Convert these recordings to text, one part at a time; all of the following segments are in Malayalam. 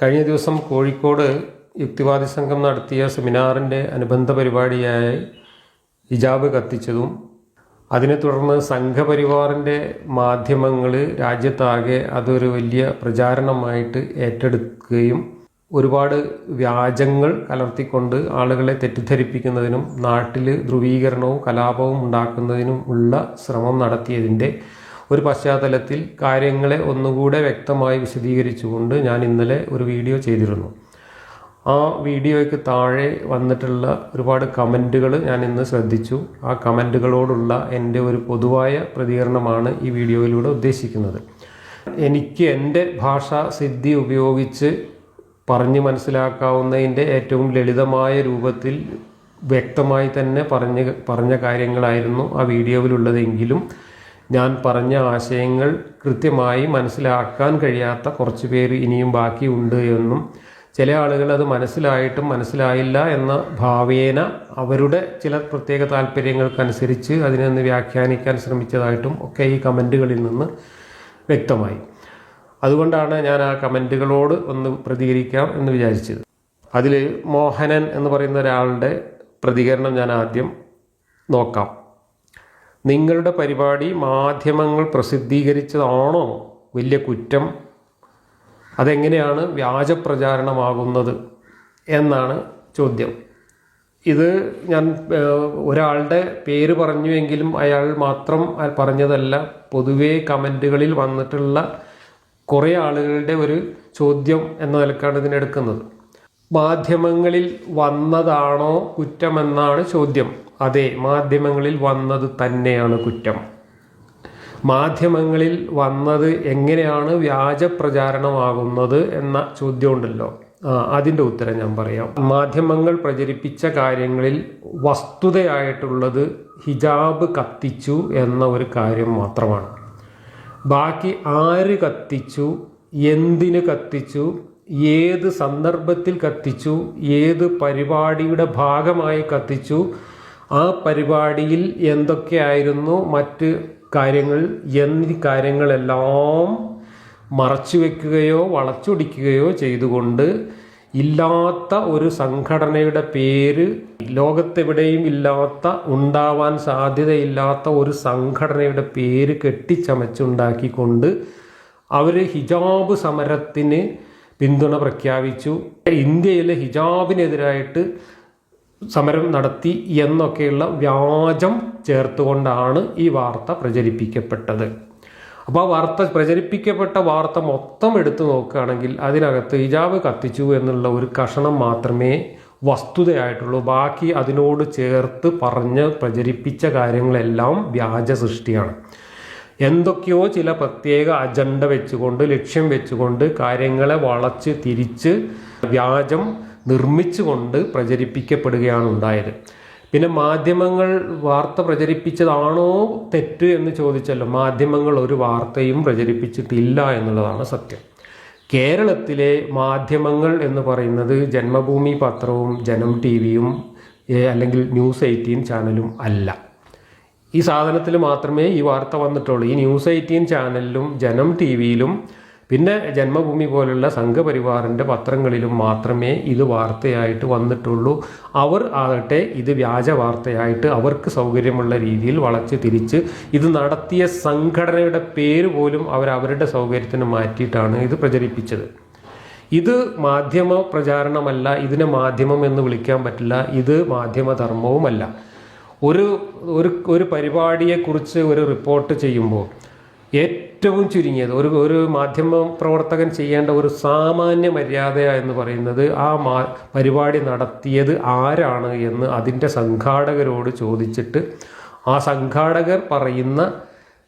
കഴിഞ്ഞ ദിവസം കോഴിക്കോട് യുക്തിവാദി സംഘം നടത്തിയ സെമിനാറിന്റെ അനുബന്ധ പരിപാടിയായി ഹിജാബ് കത്തിച്ചതും അതിനെ തുടർന്ന് സംഘപരിവാറിന്റെ മാധ്യമങ്ങൾ രാജ്യത്താകെ അതൊരു വലിയ പ്രചാരണമായിട്ട് ഏറ്റെടുക്കുകയും ഒരുപാട് വ്യാജങ്ങൾ കലർത്തിക്കൊണ്ട് ആളുകളെ തെറ്റിദ്ധരിപ്പിക്കുന്നതിനും നാട്ടിൽ ധ്രുവീകരണവും കലാപവും ഉണ്ടാക്കുന്നതിനും ഉള്ള ശ്രമം നടത്തിയതിന്റെ ഒരു പശ്ചാത്തലത്തിൽ കാര്യങ്ങളെ ഒന്നുകൂടെ വ്യക്തമായി വിശദീകരിച്ചുകൊണ്ട് ഞാൻ ഇന്നലെ ഒരു വീഡിയോ ചെയ്തിരുന്നു. ആ വീഡിയോയ്ക്ക് താഴെ വന്നിട്ടുള്ള ഒരുപാട് കമന്റുകൾ ഞാൻ ഇന്ന് ശ്രദ്ധിച്ചു. ആ കമന്റുകളോടുള്ള എന്റെ ഒരു പൊതുവായ പ്രതികരണമാണ് ഈ വീഡിയോയിലൂടെ ഉദ്ദേശിക്കുന്നത്. എനിക്ക് എന്റെ ഭാഷാ സിദ്ധി ഉപയോഗിച്ച് പറഞ്ഞ് മനസ്സിലാക്കാവുന്നതിന്റെ ഏറ്റവും ലളിതമായ രൂപത്തിൽ വ്യക്തമായി തന്നെ പറഞ്ഞ് പറഞ്ഞ കാര്യങ്ങളായിരുന്നു ആ വീഡിയോയിലുള്ളതെങ്കിലും ഞാൻ പറഞ്ഞ ആശയങ്ങൾ കൃത്യമായി മനസ്സിലാക്കാൻ കഴിയാത്ത കുറച്ച് പേര് ഇനിയും ബാക്കിയുണ്ട് എന്നും ചില ആളുകൾ അത് മനസ്സിലായിട്ടും മനസ്സിലായില്ല എന്ന ഭാവേന അവരുടെ ചില പ്രത്യേക താല്പര്യങ്ങൾക്കനുസരിച്ച് അതിനൊന്ന് വ്യാഖ്യാനിക്കാൻ ശ്രമിച്ചതായിട്ടും ഒക്കെ ഈ കമന്റുകളിൽ നിന്ന് വ്യക്തമായി. അതുകൊണ്ടാണ് ഞാൻ ആ കമന്റുകളോട് ഒന്ന് പ്രതികരിക്കാം എന്ന് വിചാരിച്ചത്. അതിൽ മോഹനൻ എന്ന് പറയുന്ന ഒരാളുടെ പ്രതികരണം ഞാൻ ആദ്യം നോക്കാം. നിങ്ങളുടെ പരിപാടി മാധ്യമങ്ങൾ പ്രസിദ്ധീകരിച്ചതാണോ? വലിയ കുറ്റം. അതെങ്ങനെയാണ് വ്യാജപ്രചാരണമാകുന്നത് എന്നാണ് ചോദ്യം. ഇത് ഞാൻ ഒരാളുടെ പേര് പറഞ്ഞുവെങ്കിലും അയാൾ മാത്രം പറഞ്ഞതല്ല പൊതുവേ കമന്റുകളിൽ വന്നിട്ടുള്ള കുറേ ആളുകളുടെ ഒരു ചോദ്യം എന്ന നിലക്കാണ് ഇതിനെടുക്കുന്നത് മാധ്യമങ്ങളിൽ വന്നതാണോ കുറ്റമെന്നാണ് ചോദ്യം. അതെ മാധ്യമങ്ങളിൽ വന്നത് തന്നെയാണ് കുറ്റം. മാധ്യമങ്ങളിൽ വന്നത് എങ്ങനെയാണ് വ്യാജ പ്രചാരണമാകുന്നത് എന്ന ചോദ്യമുണ്ടല്ലോ. അതിന്റെ ഉത്തരം ഞാൻ പറയാം. മാധ്യമങ്ങൾ പ്രചരിപ്പിച്ച കാര്യങ്ങളിൽ വസ്തുതയായിട്ടുള്ളത് ഹിജാബ് കത്തിച്ചു എന്ന ഒരു കാര്യം മാത്രമാണ്. ബാക്കി ആര് കത്തിച്ചു എന്തിന് കത്തിച്ചു ഏത് സന്ദർഭത്തിൽ കത്തിച്ചു ഏത് പരിപാടിയുടെ ഭാഗമായി കത്തിച്ചു ആ പരിപാടിയിൽ എന്തൊക്കെയായിരുന്നു? മറ്റ് കാര്യങ്ങൾ എന്നീ കാര്യങ്ങളെല്ലാം മറച്ചു വെക്കുകയോ വളച്ചൊടിക്കുകയോ ചെയ്തുകൊണ്ട് ഇല്ലാത്ത ഒരു സംഘടനയുടെ പേര് ലോകത്തെവിടെയും ഇല്ലാത്ത ഉണ്ടാവാൻ സാധ്യതയില്ലാത്ത ഒരു സംഘടനയുടെ പേര് കെട്ടിച്ചമച്ചുണ്ടാക്കിക്കൊണ്ട് അവർ ഹിജാബ് സമരത്തിന് പിന്തുണ പ്രഖ്യാപിച്ചു. ഇന്ത്യയിലെ ഹിജാബിനെതിരായിട്ട് സമരം നടത്തി എന്നൊക്കെയുള്ള വ്യാജം ചേർത്തുകൊണ്ടാണ് ഈ വാർത്ത പ്രചരിപ്പിക്കപ്പെട്ടത്. അപ്പോൾ ആ വാർത്ത പ്രചരിപ്പിക്കപ്പെട്ട വാർത്ത മൊത്തം എടുത്തു നോക്കുകയാണെങ്കിൽ അതിനകത്ത് ഹിജാബ് കത്തിച്ചു എന്നുള്ള ഒരു കഷണം മാത്രമേ വസ്തുതയായിട്ടുള്ളൂ. ബാക്കി അതിനോട് ചേർത്ത് പറഞ്ഞ് പ്രചരിപ്പിച്ച കാര്യങ്ങളെല്ലാം വ്യാജ സൃഷ്ടിയാണ്. എന്തൊക്കെയോ ചില പ്രത്യേക അജണ്ട വെച്ചുകൊണ്ട് ലക്ഷ്യം വെച്ചുകൊണ്ട് കാര്യങ്ങളെ വളച്ച് തിരിച്ച് വ്യാജം നിർമ്മിച്ചുകൊണ്ട് പ്രചരിപ്പിക്കപ്പെടുകയാണ് ഉണ്ടായത്. പിന്നെ മാധ്യമങ്ങൾ വാർത്ത പ്രചരിപ്പിച്ചതാണോ തെറ്റ് എന്ന് ചോദിച്ചല്ലോ. മാധ്യമങ്ങൾ ഒരു വാർത്തയും പ്രചരിപ്പിച്ചിട്ടില്ല എന്നുള്ളതാണ് സത്യം. കേരളത്തിലെ മാധ്യമങ്ങൾ എന്ന് പറയുന്നത് ജന്മഭൂമി പത്രവും ജനം ടി വിയും അല്ലെങ്കിൽ ന്യൂസ് എയ്റ്റീൻ ചാനലും അല്ല. ഈ സാധനത്തിൽ മാത്രമേ ഈ വാർത്ത വന്നിട്ടുള്ളൂ. ഈ ന്യൂസ് എയ്റ്റീൻ ചാനലിലും ജനം ടി വിയിലും പിന്നെ ജന്മഭൂമി പോലുള്ള സംഘപരിവാറിന്റെ പത്രങ്ങളിലും മാത്രമേ ഇത് വാർത്തയായിട്ട് വന്നിട്ടുള്ളൂ. അവർ ആകട്ടെ ഇത് വ്യാജ വാർത്തയായിട്ട് അവർക്ക് സൗകര്യമുള്ള രീതിയിൽ വളച്ച് തിരിച്ച് ഇത് നടത്തിയ സംഘടനയുടെ പേര് പോലും അവർ അവരുടെ സൗകര്യത്തിന് മാറ്റിയിട്ടാണ് ഇത് പ്രചരിപ്പിച്ചത്. ഇത് മാധ്യമ പ്രചാരണമല്ല ഇതിനെ മാധ്യമം എന്ന് വിളിക്കാൻ പറ്റില്ല ഇത് മാധ്യമധർമ്മവുമല്ല ഒരു ഒരു ഒരു പരിപാടിയെക്കുറിച്ച് ഒരു റിപ്പോർട്ട് ചെയ്യുമ്പോൾ ഏറ്റവും ചുരുങ്ങിയത്. ഒരു ഒരു മാധ്യമ പ്രവർത്തകൻ ചെയ്യേണ്ട ഒരു സാമാന്യ മര്യാദ എന്ന് പറയുന്നത് ആ മാ പരിപാടി നടത്തിയത് ആരാണ് എന്ന് അതിന്റെ സംഘാടകരോട് ചോദിച്ചിട്ട് ആ സംഘാടകർ പറയുന്ന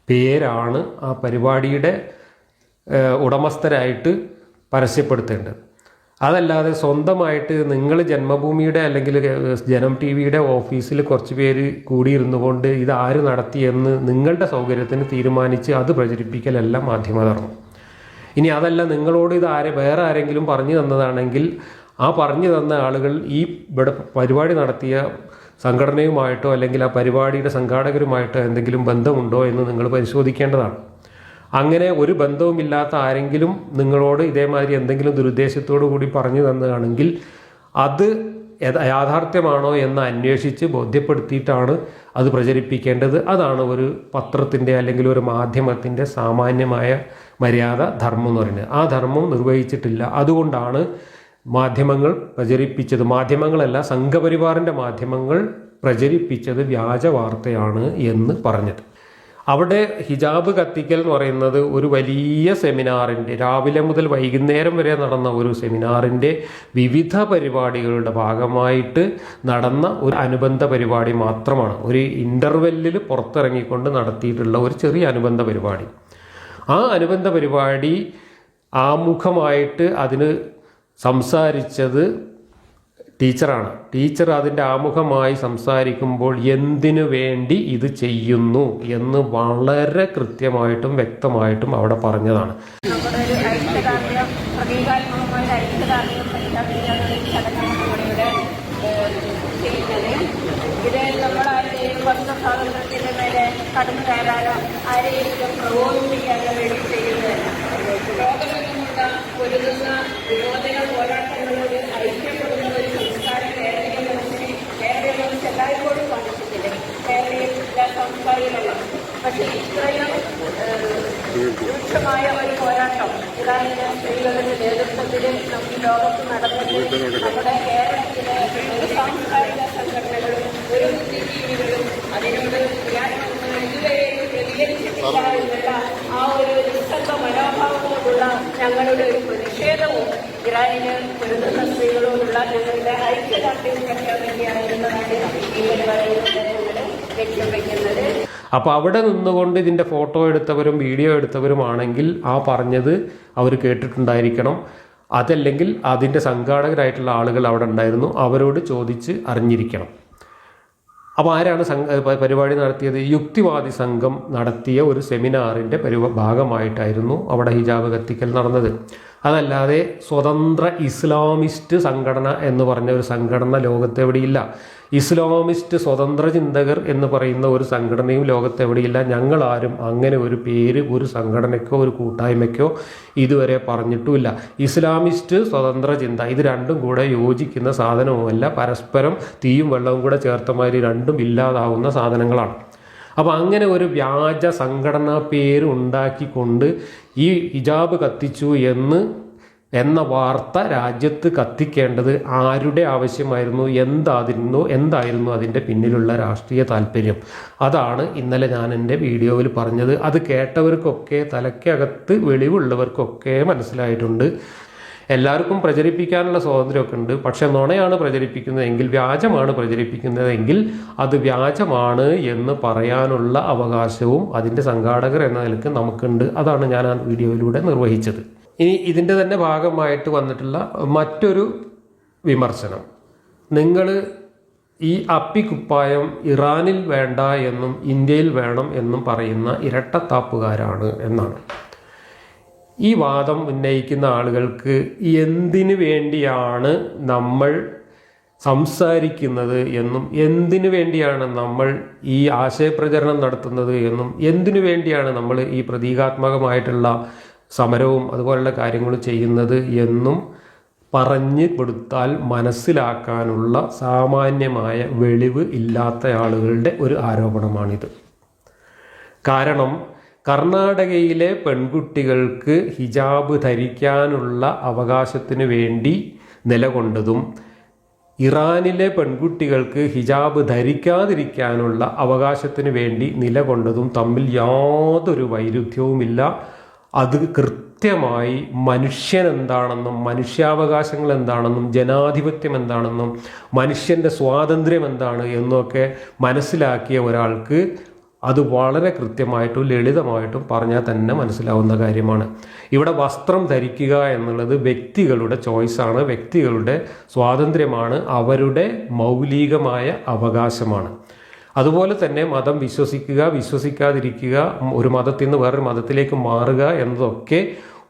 പേരാണ് ആ പരിപാടിയുടെ ഉടമസ്ഥരായിട്ട് പരസ്യപ്പെടുത്തേണ്ടത്. അതല്ലാതെ സ്വന്തമായിട്ട് നിങ്ങൾ ജന്മഭൂമിയുടെ അല്ലെങ്കിൽ ജനം ടി വിയുടെ ഓഫീസിൽ കുറച്ച് പേര് കൂടിയിരുന്നു കൊണ്ട് ഇത് ആര് നടത്തിയെന്ന് നിങ്ങളുടെ സൗകര്യത്തിന് തീരുമാനിച്ച് അത് പ്രചരിപ്പിക്കലല്ല മാധ്യമധർമ്മം. ഇനി അതല്ല നിങ്ങളോട് ഇത് ആരെ വേറെ ആരെങ്കിലും പറഞ്ഞു തന്നതാണെങ്കിൽ ആ പറഞ്ഞു തന്ന ആളുകൾ ഈ ഇവിടെ പരിപാടി നടത്തിയ സംഘടനയുമായിട്ടോ അല്ലെങ്കിൽ ആ പരിപാടിയുടെ സംഘാടകരുമായിട്ടോ എന്തെങ്കിലും ബന്ധമുണ്ടോ എന്ന് നിങ്ങൾ പരിശോധിക്കേണ്ടതാണ്. അങ്ങനെ ഒരു ബന്ധവുമില്ലാത്ത ആരെങ്കിലും നിങ്ങളോട് ഇതേമാതിരി എന്തെങ്കിലും ദുരുദ്ദേശത്തോടു കൂടി പറഞ്ഞു തന്നതാണെങ്കിൽ അത് യഥ- യാഥാർത്ഥ്യമാണോ എന്ന് അന്വേഷിച്ച് ബോധ്യപ്പെടുത്തിയിട്ടാണ് അത് പ്രചരിപ്പിക്കേണ്ടത്. അതാണ് ഒരു പത്രത്തിന്റെ അല്ലെങ്കിൽ ഒരു മാധ്യമത്തിന്റെ സാമാന്യമായ മര്യാദ ധർമ്മം എന്ന് പറയുന്നത്. ആ ധർമ്മം നിർവഹിച്ചിട്ടില്ല. അതുകൊണ്ടാണ് മാധ്യമങ്ങൾ പ്രചരിപ്പിച്ചത്. മാധ്യമങ്ങളല്ല സംഘപരിവാറിന്റെ മാധ്യമങ്ങൾ പ്രചരിപ്പിച്ചത് വ്യാജ വാർത്തയാണ് എന്ന് പറഞ്ഞത്. അവിടെ ഹിജാബ് കത്തിക്കൽ എന്ന് പറയുന്നത് ഒരു വലിയ സെമിനാറിന്റെ രാവിലെ മുതൽ വൈകുന്നേരം വരെ നടന്ന ഒരു സെമിനാറിന്റെ വിവിധ പരിപാടികളുടെ ഭാഗമായിട്ട് നടന്ന ഒരു അനുബന്ധ പരിപാടി മാത്രമാണ്. ഒരു ഇന്റർവെല്ലിൽ പുറത്തിറങ്ങിക്കൊണ്ട് നടത്തിയിട്ടുള്ള ഒരു ചെറിയ അനുബന്ധ പരിപാടി. ആ അനുബന്ധ പരിപാടി ആമുഖമായിട്ട് അതിന് സംസാരിച്ചത് ടീച്ചറാണ്. ടീച്ചർ അതിന്റെ ആമുഖമായി സംസാരിക്കുമ്പോൾ എന്തിനു വേണ്ടി ഇത് ചെയ്യുന്നു എന്ന് വളരെ കൃത്യമായിട്ടും വ്യക്തമായിട്ടും അവിടെ പറഞ്ഞതാണ്. നമ്മുടെ ഒരു ദിവസം വേണ്ടി പക്ഷേ ഇത്രയും രൂക്ഷമായ ഒരു പോരാട്ടം ഇറാനിലെ സ്ത്രീകളുടെ നേതൃത്വത്തിൽ നമ്മുടെ ലോകത്ത് നടന്നത് നമ്മുടെ കേരളത്തിലെ ഒരു സാംസ്കാരിക സംഘടനകളും ഒരു ബുദ്ധിജീവികളും അതിനോട് ഇതുവരെയും പ്രതികരിച്ചിട്ടില്ല ആ ഒരു നിസ്സംഗ മനോഭാവത്തോടുള്ള ഞങ്ങളുടെ ഒരു പ്രതിഷേധവും ഇറാനിന് പൊരുതുന്ന സ്ത്രീകളോടുള്ള ഞങ്ങളുടെ ഐക്യദാർഢ്യം എന്നതാണ് ഈ പരിപാടിയിലൂടെ ഞങ്ങൾ ലക്ഷ്യം വയ്ക്കുന്നത് അപ്പോൾ അവിടെ നിന്നുകൊണ്ട് ഇതിന്റെ ഫോട്ടോ എടുത്തവരും വീഡിയോ എടുത്തവരും ആണെങ്കിൽ ആ പറഞ്ഞത് അവർ കേട്ടിട്ടുണ്ടായിരിക്കണം. അതല്ലെങ്കിൽ അതിന്റെ സംഘാടകരായിട്ടുള്ള ആളുകൾ അവിടെ ഉണ്ടായിരുന്നു. അവരോട് ചോദിച്ച് അറിഞ്ഞിരിക്കണം. അപ്പോൾ ആരാണ് പരിപാടി നടത്തിയത്? യുക്തിവാദി സംഘം നടത്തിയ ഒരു സെമിനാറിന്റെ പരിവ ഭാഗമായിട്ടായിരുന്നു അവിടെ ഹിജാബ് കത്തിക്കൽ നടന്നത്. അതല്ലാതെ സ്വതന്ത്ര ഇസ്ലാമിസ്റ്റ് സംഘടന എന്ന് പറഞ്ഞ ഒരു സംഘടന ലോകത്തെവിടെയില്ല. ഇസ്ലാമിസ്റ്റ് സ്വതന്ത്ര ചിന്തകർ എന്ന് പറയുന്ന ഒരു സംഘടനയും ലോകത്തെവിടെയില്ല. ഞങ്ങളാരും അങ്ങനെ ഒരു പേര് ഒരു സംഘടനയ്ക്കോ ഒരു കൂട്ടായ്മയ്ക്കോ ഇതുവരെ പറഞ്ഞിട്ടുമില്ല. ഇസ്ലാമിസ്റ്റ് സ്വതന്ത്ര ചിന്ത ഇത് രണ്ടും കൂടെ യോജിക്കുന്ന സാധനവുമല്ല. പരസ്പരം തീയും വെള്ളവും കൂടെ ചേർത്തമാതിരി രണ്ടും ഇല്ലാതാവുന്ന സാധനങ്ങളാണ്. അപ്പോൾ അങ്ങനെ ഒരു വ്യാജ സംഘടനാ പേര് ഉണ്ടാക്കിക്കൊണ്ട് ഈ ഹിജാബ് കത്തിച്ചു എന്ന് എന്ന വാർത്ത രാജ്യത്ത് കത്തിക്കേണ്ടത് ആരുടെ ആവശ്യമായിരുന്നു എന്തായിരുന്നു എന്തായിരുന്നു അതിന്റെ പിന്നിലുള്ള രാഷ്ട്രീയ താല്പര്യം. അതാണ് ഇന്നലെ ഞാൻ എന്റെ വീഡിയോയിൽ പറഞ്ഞത്. അത് കേട്ടവർക്കൊക്കെ തലയ്ക്കകത്ത് വെളിവുള്ളവർക്കൊക്കെ മനസ്സിലായിട്ടുണ്ട്. എല്ലാവർക്കും പ്രചരിപ്പിക്കാനുള്ള സ്വാതന്ത്ര്യമൊക്കെ ഉണ്ട്. പക്ഷെ നുണയാണ് പ്രചരിപ്പിക്കുന്നതെങ്കിൽ വ്യാജമാണ് പ്രചരിപ്പിക്കുന്നതെങ്കിൽ അത് വ്യാജമാണ് എന്ന് പറയാനുള്ള അവകാശവും അതിന്റെ സംഘാടകർ എന്ന നിലയ്ക്ക് നമുക്കുണ്ട്. അതാണ് ഞാൻ ആ വീഡിയോയിലൂടെ നിർവഹിച്ചത്. ഇനി ഇതിന്റെ തന്നെ ഭാഗമായിട്ട് വന്നിട്ടുള്ള മറ്റൊരു വിമർശനം. നിങ്ങൾ ഈ അപ്പിക്കുപ്പായം ഇറാനിൽ വേണ്ട എന്നും ഇന്ത്യയിൽ വേണം എന്നും പറയുന്ന ഇരട്ടത്താപ്പുകാരാണ് എന്നാണ്. ഈ വാദം ഉന്നയിക്കുന്ന ആളുകൾക്ക് എന്തിനു വേണ്ടിയാണ് നമ്മൾ സംസാരിക്കുന്നത് എന്നും എന്തിനു വേണ്ടിയാണ് നമ്മൾ ഈ ആശയപ്രചരണം നടത്തുന്നത് എന്നും എന്തിനു വേണ്ടിയാണ് നമ്മൾ ഈ പ്രതീകാത്മകമായിട്ടുള്ള സമരവും അതുപോലുള്ള കാര്യങ്ങളും ചെയ്യുന്നത് എന്നും പറഞ്ഞു കൊടുത്താൽ മനസ്സിലാക്കാനുള്ള സാമാന്യമായ വെളിവ് ഇല്ലാത്ത ആളുകളുടെ ഒരു ആരോപണമാണിത്. കാരണം കർണാടകയിലെ പെൺകുട്ടികൾക്ക് ഹിജാബ് ധരിക്കാനുള്ള അവകാശത്തിന് വേണ്ടി നിലകൊണ്ടതും ഇറാനിലെ പെൺകുട്ടികൾക്ക് ഹിജാബ് ധരിക്കാതിരിക്കാനുള്ള അവകാശത്തിന് വേണ്ടി നിലകൊണ്ടതും തമ്മിൽ യാതൊരു വൈരുദ്ധ്യവുമില്ല. അത് കൃത്യമായി മനുഷ്യൻ എന്താണെന്നും മനുഷ്യാവകാശങ്ങൾ എന്താണെന്നും ജനാധിപത്യം എന്താണെന്നും മനുഷ്യന്റെ സ്വാതന്ത്ര്യം എന്താണ് എന്നൊക്കെ മനസ്സിലാക്കിയ ഒരാൾക്ക് അത് വളരെ കൃത്യമായിട്ടും ലളിതമായിട്ടും പറഞ്ഞാൽ തന്നെ മനസ്സിലാവുന്ന കാര്യമാണ്. ഇവിടെ വസ്ത്രം ധരിക്കുക എന്നുള്ളത് വ്യക്തികളുടെ ചോയ്സാണ് വ്യക്തികളുടെ സ്വാതന്ത്ര്യമാണ്. അവരുടെ മൗലികമായ അവകാശമാണ്. അതുപോലെ തന്നെ മതം വിശ്വസിക്കുക വിശ്വസിക്കാതിരിക്കുക ഒരു മതത്തിൽ നിന്ന് വേറൊരു മതത്തിലേക്ക് മാറുക എന്നതൊക്കെ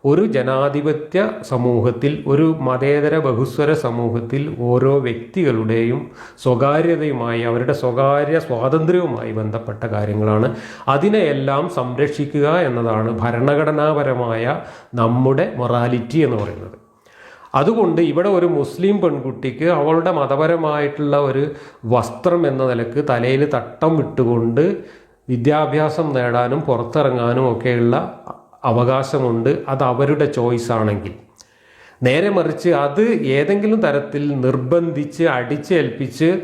ഒരു ജനാധിപത്യ സമൂഹത്തിൽ ഒരു മതേതര ബഹുസ്വര സമൂഹത്തിൽ ഓരോ വ്യക്തികളുടെയും സ്വകാര്യതയുമായി അവരുടെ സ്വകാര്യ സ്വാതന്ത്ര്യവുമായി ബന്ധപ്പെട്ട കാര്യങ്ങളാണ്. അതിനെയെല്ലാം സംരക്ഷിക്കുക എന്നതാണ് ഭരണഘടനാപരമായ നമ്മുടെ മൊറാലിറ്റി എന്ന് പറയുന്നത്. അതുകൊണ്ട് ഇവിടെ ഒരു മുസ്ലിം പെൺകുട്ടിക്ക് അവളുടെ മതപരമായിട്ടുള്ള ഒരു വസ്ത്രം എന്ന നിലയ്ക്ക് തലയിൽ തട്ടം വിട്ടുകൊണ്ട് വിദ്യാഭ്യാസം നേടാനും പുറത്തിറങ്ങാനും ഒക്കെയുള്ള അവകാശമുണ്ട്. അത് അവരുടെ ചോയ്സ് ആണെങ്കിൽ. നേരെ മറിച്ച് അത് ഏതെങ്കിലും തരത്തിൽ നിർബന്ധിച്ച് അടിച്ചേൽപ്പിച്ച്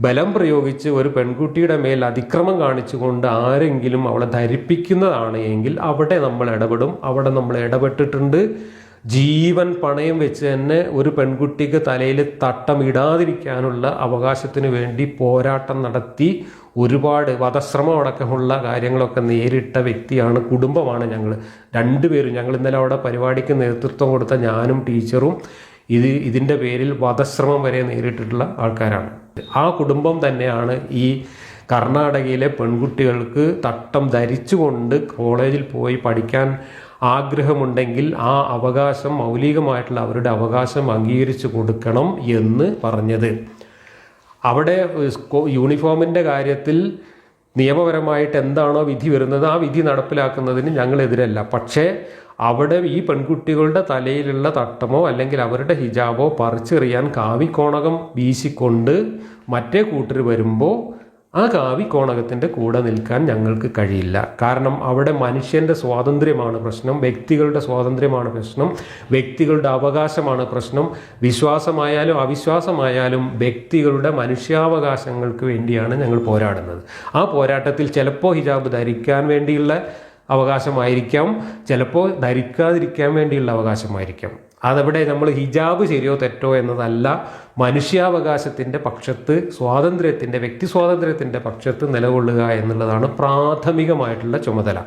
ബലം പ്രയോഗിച്ച് ഒരു പെൺകുട്ടിയുടെ മേൽ അതിക്രമം കാണിച്ചുകൊണ്ട് ആരെങ്കിലും അവളെ ധരിപ്പിക്കുന്നതാണ് എങ്കിൽ അവിടെ നമ്മൾ ഇടപെടും. അവിടെ നമ്മൾ ഇടപെട്ടിട്ടുണ്ട്. ജീവൻ പണയം വെച്ച് തന്നെ ഒരു പെൺകുട്ടിക്ക് തലയിൽ തട്ടം ഇടാതിരിക്കാനുള്ള അവകാശത്തിന് വേണ്ടി പോരാട്ടം നടത്തി ഒരുപാട് വധശ്രമം അടക്കമുള്ള കാര്യങ്ങളൊക്കെ നേരിട്ട വ്യക്തിയാണ് കുടുംബമാണ് ഞങ്ങൾ രണ്ടുപേരും ഞങ്ങൾ ഇന്നലെ അവിടെ പരിപാടിക്ക് നേതൃത്വം കൊടുത്ത ഞാനും ടീച്ചറും ഇത് ഇതിന്റെ പേരിൽ വധശ്രമം വരെ നേരിട്ടിട്ടുള്ള ആൾക്കാരാണ്. ആ കുടുംബം തന്നെയാണ് ഈ കർണാടകയിലെ പെൺകുട്ടികൾക്ക് തട്ടം ധരിച്ചുകൊണ്ട് കോളേജിൽ പോയി പഠിക്കാൻ ആഗ്രഹമുണ്ടെങ്കിൽ ആ അവകാശം മൗലികമായിട്ടുള്ള അവരുടെ അവകാശം അംഗീകരിച്ചു കൊടുക്കണം എന്ന് പറഞ്ഞത്. അവിടെ യൂണിഫോമിന്റെ കാര്യത്തിൽ നിയമപരമായിട്ട് എന്താണോ വിധി വരുന്നത് ആ വിധി നടപ്പിലാക്കുന്നതിന് ഞങ്ങളെതിരല്ല. പക്ഷേ അവിടെ ഈ പെൺകുട്ടികളുടെ തലയിലുള്ള തട്ടമോ അല്ലെങ്കിൽ അവരുടെ ഹിജാബോ പറിച്ചെറിയാൻ കാവിക്കോണകം വീശിക്കൊണ്ട് മറ്റേ കൂട്ടർ വരുമ്പോൾ ആ കാവി കോണകത്തിന്റെ കൂടെ നിൽക്കാൻ ഞങ്ങൾക്ക് കഴിയില്ല. കാരണം അവിടെ മനുഷ്യന്റെ സ്വാതന്ത്ര്യമാണ് പ്രശ്നം വ്യക്തികളുടെ സ്വാതന്ത്ര്യമാണ് പ്രശ്നം വ്യക്തികളുടെ അവകാശമാണ് പ്രശ്നം. വിശ്വാസമായാലും അവിശ്വാസമായാലും വ്യക്തികളുടെ മനുഷ്യാവകാശങ്ങൾക്ക് വേണ്ടിയാണ് ഞങ്ങൾ പോരാടുന്നത്. ആ പോരാട്ടത്തിൽ ചിലപ്പോൾ ഹിജാബ് ധരിക്കാൻ വേണ്ടിയുള്ള അവകാശമായിരിക്കാം ചിലപ്പോൾ ധരിക്കാതിരിക്കാൻ വേണ്ടിയുള്ള അവകാശമായിരിക്കാം. അതവിടെ നമ്മൾ ഹിജാബ് ശരിയോ തെറ്റോ എന്നതല്ല മനുഷ്യാവകാശത്തിന്റെ പക്ഷത്ത് സ്വാതന്ത്ര്യത്തിന്റെ വ്യക്തി സ്വാതന്ത്ര്യത്തിന്റെ പക്ഷത്ത് നിലകൊള്ളുക എന്നുള്ളതാണ് പ്രാഥമികമായിട്ടുള്ള ചുമതല.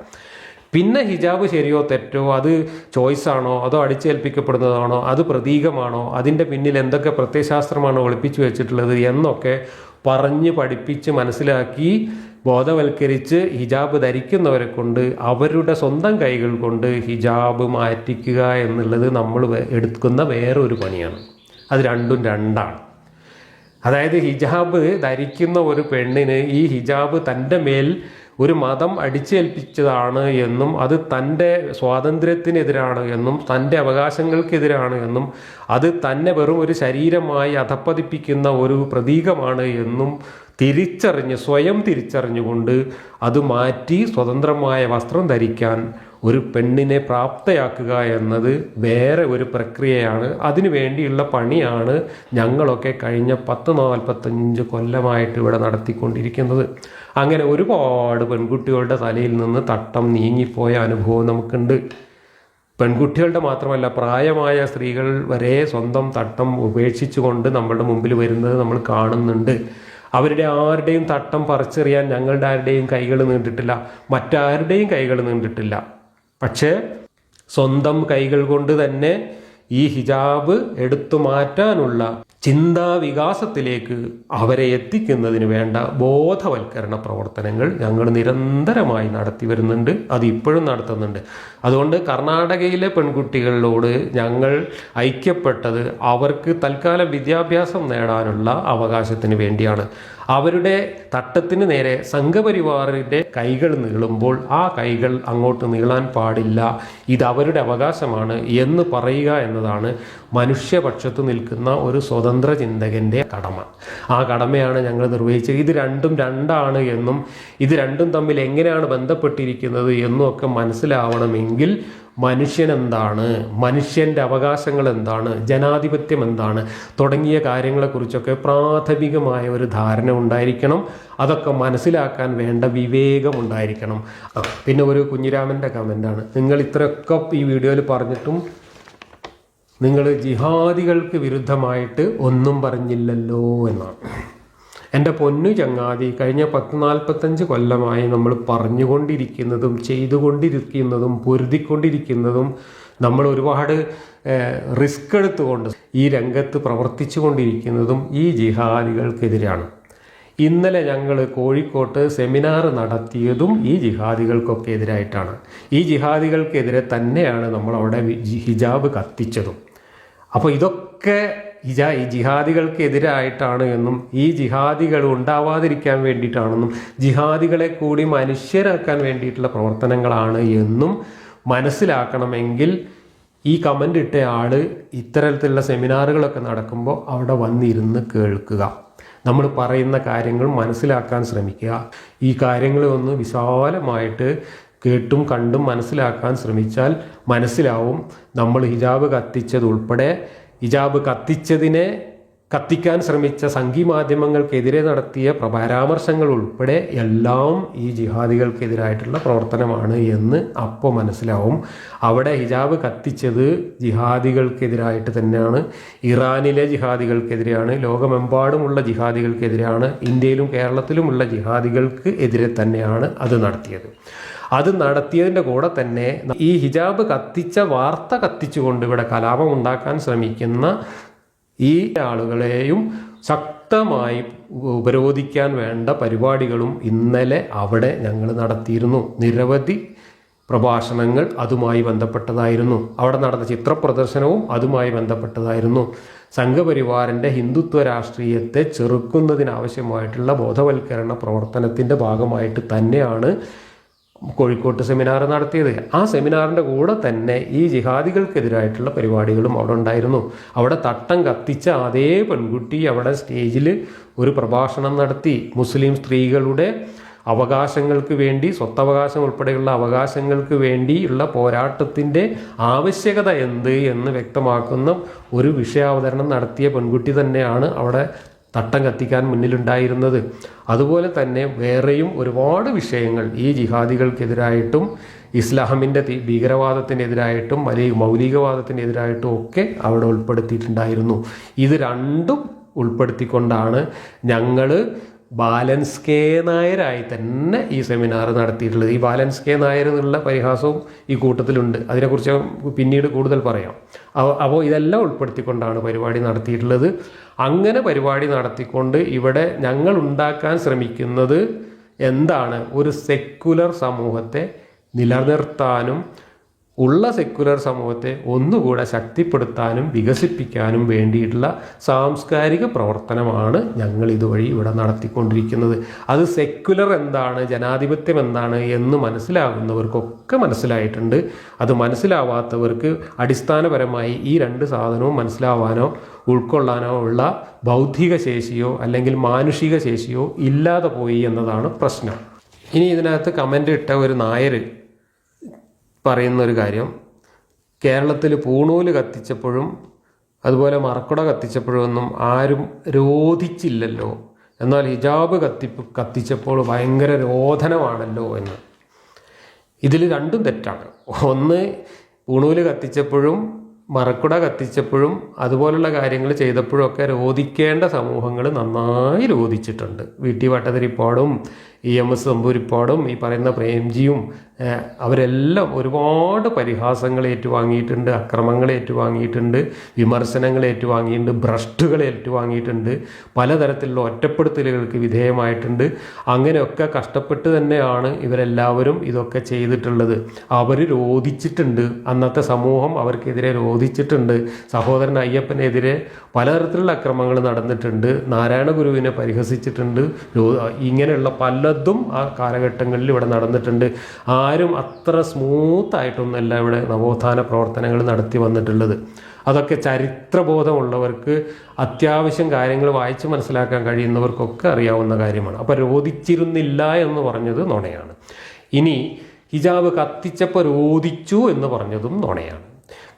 പിന്നെ ഹിജാബ് ശരിയോ തെറ്റോ അത് ചോയ്സ് ആണോ അതോ അടിച്ചേൽപ്പിക്കപ്പെടുന്നതാണോ അത് പ്രതീകമാണോ അതിന്റെ പിന്നിൽ എന്തൊക്കെ പ്രത്യയശാസ്ത്രമാണോ ഒളിപ്പിച്ചു വെച്ചിട്ടുള്ളത് എന്നൊക്കെ പറഞ്ഞ് പഠിപ്പിച്ച് മനസ്സിലാക്കി ബോധവൽക്കരിച്ച് ഹിജാബ് ധരിക്കുന്നവരെ കൊണ്ട് അവരുടെ സ്വന്തം കൈകൾ കൊണ്ട് ഹിജാബ് മാറ്റിക്കുക എന്നുള്ളത് നമ്മൾ എടുക്കുന്ന വേറൊരു പണിയാണ്. അത് രണ്ടും രണ്ടാണ്. അതായത് ഹിജാബ് ധരിക്കുന്ന ഒരു പെണ്ണിന് ഈ ഹിജാബ് തന്റെ മേൽ ഒരു മതം അടിച്ചേൽപ്പിച്ചതാണ് എന്നും അത് തന്റെ സ്വാതന്ത്ര്യത്തിനെതിരാണ് എന്നും തന്റെ അവകാശങ്ങൾക്കെതിരാണ് എന്നും അത് തന്നെ വെറും ഒരു ശരീരമായി അധപ്പതിപ്പിക്കുന്ന ഒരു പ്രതീകമാണ് എന്നും തിരിച്ചറിഞ്ഞ് സ്വയം തിരിച്ചറിഞ്ഞുകൊണ്ട് അത് മാറ്റി സ്വതന്ത്രമായ വസ്ത്രം ധരിക്കാൻ ഒരു പെണ്ണിനെ പ്രാപ്തയാക്കുക എന്നത് വേറെ ഒരു പ്രക്രിയയാണ്. അതിനു വേണ്ടിയുള്ള പണിയാണ് ഞങ്ങളൊക്കെ കഴിഞ്ഞ പത്ത് നാൽപ്പത്തഞ്ച് കൊല്ലമായിട്ട് ഇവിടെ നടത്തിക്കൊണ്ടിരിക്കുന്നത്. അങ്ങനെ ഒരുപാട് പെൺകുട്ടികളുടെ തലയിൽ നിന്ന് തട്ടം നീങ്ങിപ്പോയ അനുഭവം നമുക്കുണ്ട്. പെൺകുട്ടികളുടെ മാത്രമല്ല പ്രായമായ സ്ത്രീകൾ വരെ സ്വന്തം തട്ടം ഉപേക്ഷിച്ചുകൊണ്ട് നമ്മളുടെ മുമ്പിൽ വരുന്നത് നമ്മൾ കാണുന്നുണ്ട്. അവരുടെ ആരുടെയും തട്ടം പറിച്ചെറിയാൻ ഞങ്ങളുടെ ആരുടെയും കൈകൾ നീണ്ടിട്ടില്ല. മറ്റാരുടെയും കൈകൾ നീണ്ടിട്ടില്ല. പക്ഷേ സ്വന്തം കൈകൾ കൊണ്ട് തന്നെ ഈ ഹിജാബ് എടുത്തു മാറ്റാനുള്ള ചിന്താ വികാസത്തിലേക്ക് അവരെ എത്തിക്കുന്നതിന് വേണ്ട ബോധവൽക്കരണ പ്രവർത്തനങ്ങൾ ഞങ്ങൾ നിരന്തരമായി നടത്തി വരുന്നുണ്ട്. അത് ഇപ്പോഴും നടത്തുന്നുണ്ട്. അതുകൊണ്ട് കർണാടകയിലെ പെൺകുട്ടികളോട് ഞങ്ങൾ ഐക്യപ്പെട്ടത് അവർക്ക് തൽക്കാലം വിദ്യാഭ്യാസം നേടാനുള്ള അവകാശത്തിന് വേണ്ടിയാണ്. അവരുടെ തട്ടത്തിന് നേരെ സംഘപരിവാറിന്റെ കൈകൾ നീളുമ്പോൾ ആ കൈകൾ അങ്ങോട്ട് നീളാൻ പാടില്ല. ഇത് അവരുടെ അവകാശമാണ് എന്ന് പറയുക എന്നതാണ് മനുഷ്യപക്ഷത്ത് നിൽക്കുന്ന ഒരു സ്വതന്ത്ര ചിന്തകന്റെ കടമ. ആ കടമയാണ് ഞങ്ങൾ നിർവഹിച്ചത്. ഇത് രണ്ടും രണ്ടാണ് എന്നും ഇത് രണ്ടും തമ്മിൽ എങ്ങനെയാണ് ബന്ധപ്പെട്ടിരിക്കുന്നത് എന്നും ഒക്കെ മനസ്സിലാവണമെങ്കിൽ മനുഷ്യൻ എന്താണ് മനുഷ്യന്റെ അവകാശങ്ങൾ എന്താണ് ജനാധിപത്യം എന്താണ് തുടങ്ങിയ കാര്യങ്ങളെക്കുറിച്ചൊക്കെ പ്രാഥമികമായ ഒരു ധാരണ ഉണ്ടായിരിക്കണം. അതൊക്കെ മനസ്സിലാക്കാൻ വേണ്ട വിവേകം ഉണ്ടായിരിക്കണം പിന്നെ ഒരു കുഞ്ഞിരാമന്റെ കമന്റാണ് നിങ്ങൾ ഇത്രയൊക്കെ ഈ വീഡിയോയിൽ പറഞ്ഞിട്ടും നിങ്ങൾ ജിഹാദികൾക്ക് വിരുദ്ധമായിട്ട് ഒന്നും പറഞ്ഞില്ലല്ലോ എന്നാണ്. എന്റെ പൊന്നു ചങ്ങാതി കഴിഞ്ഞ പത്ത് നാൽപ്പത്തഞ്ച് കൊല്ലമായി നമ്മൾ പറഞ്ഞുകൊണ്ടിരിക്കുന്നതും ചെയ്തുകൊണ്ടിരിക്കുന്നതും പൊരുതിക്കൊണ്ടിരിക്കുന്നതും നമ്മൾ ഒരുപാട് റിസ്ക് എടുത്തുകൊണ്ട് ഈ രംഗത്ത് പ്രവർത്തിച്ചു കൊണ്ടിരിക്കുന്നതും ഈ ജിഹാദികൾക്കെതിരാണ്. ഇന്നലെ ഞങ്ങൾ കോഴിക്കോട്ട് സെമിനാർ നടത്തിയതും ഈ ജിഹാദികൾക്കൊക്കെ എതിരായിട്ടാണ് ഈ ജിഹാദികൾക്കെതിരെ തന്നെയാണ് നമ്മൾ അവിടെ ഹിജാബ് കത്തിച്ചതും. അപ്പോൾ ഇതൊക്കെ ഈ ജിഹാദികൾക്കെതിരായിട്ടാണ് എന്നും ഈ ജിഹാദികൾ ഉണ്ടാവാതിരിക്കാൻ വേണ്ടിയിട്ടാണെന്നും ജിഹാദികളെ കൂടി മനുഷ്യരാക്കാൻ വേണ്ടിയിട്ടുള്ള പ്രവർത്തനങ്ങളാണ് എന്നും മനസ്സിലാക്കണമെങ്കിൽ ഈ കമന്റ് ഇട്ട ആൾ ഇത്തരത്തിലുള്ള സെമിനാറുകളൊക്കെ നടക്കുമ്പോൾ അവിടെ വന്നിരുന്ന് കേൾക്കുക. നമ്മൾ പറയുന്ന കാര്യങ്ങൾ മനസ്സിലാക്കാൻ ശ്രമിക്കുക. ഈ കാര്യങ്ങളെ ഒന്ന് വിശാലമായിട്ട് കേട്ടും കണ്ടും മനസ്സിലാക്കാൻ ശ്രമിച്ചാൽ മനസ്സിലാവും നമ്മൾ ഹിജാബ് കത്തിച്ചതുൾപ്പെടെ ഹിജാബ് കത്തിച്ചതിനെ കത്തിക്കാൻ ശ്രമിച്ച സംഘി മാധ്യമങ്ങൾക്കെതിരെ നടത്തിയ പ്ര- പരാമർശങ്ങൾ ഉൾപ്പെടെ എല്ലാം ഈ ജിഹാദികൾക്കെതിരായിട്ടുള്ള പ്രവർത്തനമാണ് എന്ന് അപ്പോൾ മനസ്സിലാവും. അവിടെ ഹിജാബ് കത്തിച്ചത് ജിഹാദികൾക്കെതിരായിട്ട് തന്നെയാണ്. ഇറാനിലെ ജിഹാദികൾക്കെതിരെയാണ്. ലോകമെമ്പാടുമുള്ള ജിഹാദികൾക്കെതിരെയാണ്. ഇന്ത്യയിലും കേരളത്തിലുമുള്ള ജിഹാദികൾക്ക് എതിരെ തന്നെയാണ് അത് നടത്തിയത്. അത് നടത്തിയതിന്റെ കൂടെ തന്നെ ഈ ഹിജാബ് കത്തിച്ച വാർത്ത കത്തിച്ചുകൊണ്ട് ഇവിടെ കലാപം ഉണ്ടാക്കാൻ ശ്രമിക്കുന്ന ഈ ആളുകളെയും ശക്തമായി ഉപരോധിക്കാൻ വേണ്ട പരിപാടികളും ഇന്നലെ അവിടെ ഞങ്ങൾ നടത്തിയിരുന്നു. നിരവധി പ്രഭാഷണങ്ങൾ അതുമായി ബന്ധപ്പെട്ടതായിരുന്നു. അവിടെ നടന്ന ചിത്രപ്രദർശനവും അതുമായി ബന്ധപ്പെട്ടതായിരുന്നു. സംഘപരിവാറിന്റെ ഹിന്ദുത്വ രാഷ്ട്രീയത്തെ ചെറുക്കുന്നതിനാവശ്യമായിട്ടുള്ള ബോധവൽക്കരണ പ്രവർത്തനത്തിന്റെ ഭാഗമായിട്ട് തന്നെയാണ് കോഴിക്കോട്ട് സെമിനാർ നടത്തിയത്. ആ സെമിനാറിന്റെ കൂടെ തന്നെ ഈ ജിഹാദികൾക്കെതിരായിട്ടുള്ള പരിപാടികളും അവിടെ ഉണ്ടായിരുന്നു. അവിടെ തട്ടം കത്തിച്ച അതേ പെൺകുട്ടി അവിടെ സ്റ്റേജിൽ ഒരു പ്രഭാഷണം നടത്തി. മുസ്ലിം സ്ത്രീകളുടെ അവകാശങ്ങൾക്ക് വേണ്ടി സ്വത്തവകാശം ഉൾപ്പെടെയുള്ള അവകാശങ്ങൾക്ക് വേണ്ടിയുള്ള പോരാട്ടത്തിന്റെ ആവശ്യകത എന്ത് എന്ന് വ്യക്തമാക്കുന്ന ഒരു വിഷയാവതരണം നടത്തിയ പെൺകുട്ടി തന്നെയാണ് അവിടെ തട്ടം കത്തിക്കാൻ മുന്നിലുണ്ടായിരുന്നത്. അതുപോലെ തന്നെ വേറെയും ഒരുപാട് വിഷയങ്ങൾ ഈ ജിഹാദികൾക്കെതിരായിട്ടും ഇസ്ലാമിന്റെ ഭീകരവാദത്തിനെതിരായിട്ടും അല്ലെങ്കിൽ മൗലികവാദത്തിനെതിരായിട്ടും ഒക്കെ അവിടെ ഉൾപ്പെടുത്തിയിട്ടുണ്ടായിരുന്നു. ഇത് രണ്ടും ഉൾപ്പെടുത്തിക്കൊണ്ടാണ് ഞങ്ങൾ ബാലൻസ് കെ നായരായി തന്നെ ഈ സെമിനാർ നടത്തിയിട്ടുള്ളത്. ഈ ബാലൻസ് കെ നായർ എന്നുള്ള പരിഹാസവും ഈ കൂട്ടത്തിലുണ്ട്. അതിനെക്കുറിച്ച് പിന്നീട് കൂടുതൽ പറയാം. അപ്പോൾ ഇതെല്ലാം ഉൾപ്പെടുത്തിക്കൊണ്ടാണ് പരിപാടി നടത്തിയിട്ടുള്ളത്. അങ്ങനെ പരിപാടി നടത്തിക്കൊണ്ട് ഇവിടെ ഞങ്ങൾ ഉണ്ടാക്കാൻ ശ്രമിക്കുന്നത് എന്താണ്? ഒരു സെക്കുലർ സമൂഹത്തെ നിലനിർത്താനും ഉള്ള സെക്കുലർ സമൂഹത്തെ ഒന്നുകൂടെ ശക്തിപ്പെടുത്താനും വികസിപ്പിക്കാനും വേണ്ടിയിട്ടുള്ള സാംസ്കാരിക പ്രവർത്തനമാണ് ഞങ്ങൾ ഇതുവഴി ഇവിടെ നടത്തിക്കൊണ്ടിരിക്കുന്നത്. അത് സെക്കുലർ എന്താണ് ജനാധിപത്യം എന്താണ് എന്ന് മനസ്സിലാകുന്നവർക്കൊക്കെ മനസ്സിലായിട്ടുണ്ട്. അത് മനസ്സിലാവാത്തവർക്ക് അടിസ്ഥാനപരമായി ഈ രണ്ട് സാധനവും മനസ്സിലാവാനോ ഉൾക്കൊള്ളാനോ ഉള്ള ബൗദ്ധിക ശേഷിയോ അല്ലെങ്കിൽ മാനുഷിക ശേഷിയോ ഇല്ലാതെ പോയി എന്നതാണ് പ്രശ്നം. ഇനി ഇതിനകത്ത് കമന്റ് ഇട്ട ഒരു നായർ പറയുന്ന ഒരു കാര്യം. കേരളത്തിൽ പൂണൂൽ കത്തിച്ചപ്പോഴും അതുപോലെ മറക്കുട കത്തിച്ചപ്പോഴും ഒന്നും ആരും രോധിച്ചില്ലല്ലോ. എന്നാൽ ഹിജാബ് കത്തി കത്തിച്ചപ്പോൾ ഭയങ്കര രോധനമാണല്ലോ എന്ന്. ഇതിൽ രണ്ടും തെറ്റാണ്. ഒന്ന് പൂണൂൽ കത്തിച്ചപ്പോഴും മറക്കുട കത്തിച്ചപ്പോഴും അതുപോലുള്ള കാര്യങ്ങൾ ചെയ്തപ്പോഴും ഒക്കെ രോധിക്കേണ്ട സമൂഹങ്ങൾ നന്നായി രോധിച്ചിട്ടുണ്ട്. വി ടി ഭട്ടതിരിപ്പാടും ഇ എം എസ് തമ്പൂരിപ്പാടും ഈ പറയുന്ന പ്രേംജിയും അവരെല്ലാം ഒരുപാട് പരിഹാസങ്ങൾ ഏറ്റുവാങ്ങിയിട്ടുണ്ട് അക്രമങ്ങൾ ഏറ്റുവാങ്ങിയിട്ടുണ്ട് വിമർശനങ്ങൾ ഏറ്റുവാങ്ങിയിട്ടുണ്ട് ഭ്രഷ്ടുകൾ ഏറ്റുവാങ്ങിയിട്ടുണ്ട് പലതരത്തിലുള്ള ഒറ്റപ്പെടുത്തലുകൾക്ക് വിധേയമായിട്ടുണ്ട്. അങ്ങനെയൊക്കെ കഷ്ടപ്പെട്ട് തന്നെയാണ് ഇവരെല്ലാവരും ഇതൊക്കെ ചെയ്തിട്ടുള്ളത്. അവർ രോധിച്ചിട്ടുണ്ട്. അന്നത്തെ സമൂഹം അവർക്കെതിരെ രോധിച്ചിട്ടുണ്ട്. സഹോദരൻ അയ്യപ്പനെതിരെ പലതരത്തിലുള്ള അക്രമങ്ങൾ നടന്നിട്ടുണ്ട്. നാരായണ ഗുരുവിനെ പരിഹസിച്ചിട്ടുണ്ട് ഇങ്ങനെയുള്ള ഇങ്ങനെയുള്ള പലതും ആ കാലഘട്ടങ്ങളിൽ ഇവിടെ നടന്നിട്ടുണ്ട്. ആരും അത്ര സ്മൂത്തായിട്ടൊന്നുമല്ല ഇവിടെ നവോത്ഥാന പ്രവർത്തനങ്ങൾ നടത്തി വന്നിട്ടുള്ളത്. അതൊക്കെ ചരിത്രബോധമുള്ളവർക്ക് അത്യാവശ്യം കാര്യങ്ങൾ വായിച്ച് മനസ്സിലാക്കാൻ കഴിയുന്നവർക്കൊക്കെ അറിയാവുന്ന കാര്യമാണ്. അപ്പോൾ രോധിച്ചിരുന്നില്ല എന്ന് പറഞ്ഞത് നുണയാണ്. ഇനി ഹിജാബ് കത്തിച്ചപ്പോൾ രോധിച്ചു എന്ന് പറഞ്ഞതും നുണയാണ്.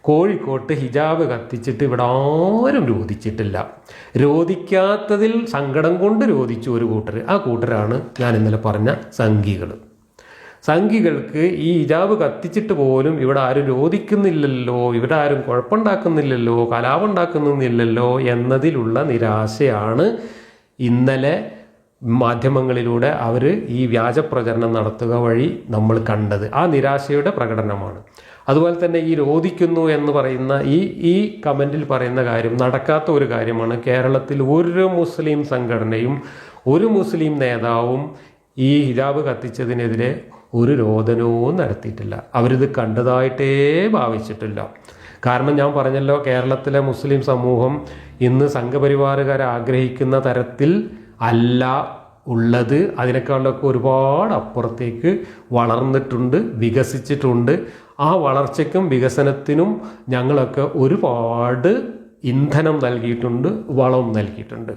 കോഴിക്കോട്ട് ഹിജാബ് കത്തിച്ചിട്ട് ഇവിടെ ആരും രോധിച്ചിട്ടില്ല. രോധിക്കാത്തതിൽ സങ്കടം കൊണ്ട് രോധിച്ചു ഒരു കൂട്ടർ ആ കൂട്ടരാണ് ഞാൻ ഇന്നലെ പറഞ്ഞ സംഘികൾ. സംഘികൾക്ക് ഈ ഹിജാബ് കത്തിച്ചിട്ട് പോലും ഇവിടെ ആരും രോധിക്കുന്നില്ലല്ലോ ഇവിടെ ആരും കുഴപ്പമുണ്ടാക്കുന്നില്ലല്ലോ കലാപം ഉണ്ടാക്കുന്നില്ലല്ലോ എന്നതിലുള്ള നിരാശയാണ് ഇന്നലെ മാധ്യമങ്ങളിലൂടെ അവർ ഈ വ്യാജ പ്രചരണം നടത്തുക വഴി നമ്മൾ കണ്ടത്. ആ നിരാശയുടെ പ്രകടനമാണ്. അതുപോലെ തന്നെ ഈ രോധിക്കുന്നു എന്ന് പറയുന്ന ഈ ഈ കമന്റിൽ പറയുന്ന കാര്യം നടക്കാത്ത ഒരു കാര്യമാണ്. കേരളത്തിൽ ഒരു മുസ്ലിം സംഘടനയും ഒരു മുസ്ലിം നേതാവും ഈ ഹിജാബ് കത്തിച്ചതിനെതിരെ ഒരു രോദനവും നടത്തിയിട്ടില്ല. അവരിത് കണ്ടതായിട്ടേ ഭാവിച്ചിട്ടില്ല. കാരണം ഞാൻ പറഞ്ഞല്ലോ കേരളത്തിലെ മുസ്ലിം സമൂഹം ഇന്ന് സംഘപരിവാറുകാർ ആഗ്രഹിക്കുന്ന തരത്തിൽ അല്ല ഉള്ളത്. അതിനേക്കാളൊക്കെ ഒരുപാട് അപ്പുറത്തേക്ക് വളർന്നിട്ടുണ്ട് വികസിച്ചിട്ടുണ്ട്. ആ വളർച്ചയ്ക്കും വികസനത്തിനും ഞങ്ങളൊക്കെ ഒരുപാട് ഇന്ധനം നൽകിയിട്ടുണ്ട് വളവും നൽകിയിട്ടുണ്ട്.